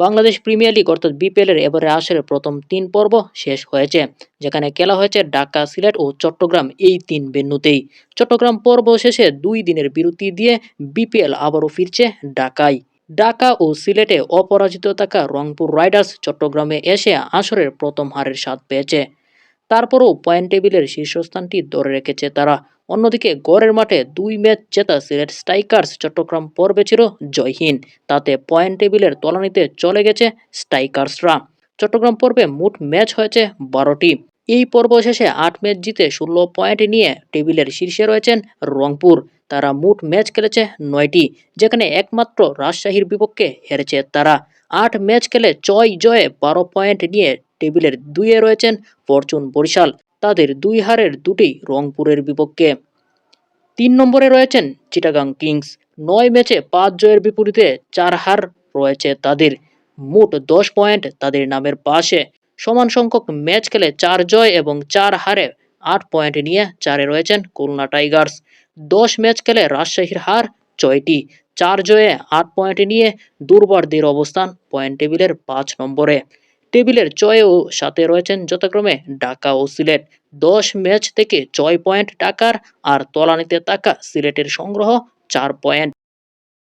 Bangladesh premier league অর্থাৎ BPL এর এবারে আসরের প্রথম তিন পর্ব শেষ হয়েছে, যেখানে খেলা হয়েছে ঢাকা, সিলেট ও চট্টগ্রাম এই তিন ভেন্যুতেই। চট্টগ্রাম পর্ব শেষে দুই দিনের বিরতি দিয়ে বিপিএল আবারও ফিরছে ঢাকায়। ঢাকা ও সিলেটে অপরাজিত থাকা রংপুর রাইডার্স চট্টগ্রামে এসে আসরের প্রথম হারের স্বাদ পেয়েছে। তারপরও পয়েন্ট টেবিলের শীর্ষস্থানটি ধরে রেখেছে তারা। অন্যদিকে গড়ের মাঠে দুই ম্যাচ জেতা সিলেট স্ট্রাইকার্স চট্টগ্রাম পর্বে ছিল জয়হীন। তাতে পয়েন্ট টেবিলের তলানিতে চলে গেছে স্ট্রাইকার্সরা। চট্টগ্রাম পর্বে মোট ম্যাচ হয়েছে বারোটি। এই পর্ব শেষে আট ম্যাচ জিতে ষোলো পয়েন্ট নিয়ে টেবিলের শীর্ষে রয়েছেন রংপুর। তারা মোট ম্যাচ খেলেছে নয়টি, যেখানে একমাত্র রাজশাহীর বিপক্ষে হেরেছে তারা। আট ম্যাচ খেলে ছয় জয়ে বারো পয়েন্ট নিয়ে টেবিলের দুইয়ে রয়েছেন ফরচুন বরিশাল। তাদের দুই হারের দুটি রংপুরের বিপক্ষে। তিন নম্বরে রয়েছেন চিটাগাং কিংস। নয় ম্যাচে পাঁচ জয়ের বিপরীতে চার হার রয়েছে তাদের। মোট দশ পয়েন্ট তাদের নামের পাশে। সমান সংখ্যক ম্যাচ খেলে চার জয় এবং চার হারে আট পয়েন্ট নিয়ে চারে রয়েছেন খুলনা টাইগার্স। দশ ম্যাচ খেলে রাজশাহীর হার ছয়টি। চার জয়ে আট পয়েন্ট নিয়ে দুর্বারদের অবস্থান পয়েন্ট টেবিলের পাঁচ নম্বরে। টেবিলের জয়েও ও সাথে রয়েছেন যথাক্রমে ঢাকা ও সিলেট। দশ ম্যাচ থেকে ছয় পয়েন্ট ঢাকার আর তলানিতে থাকা সিলেটের সংগ্রহ চার পয়েন্ট।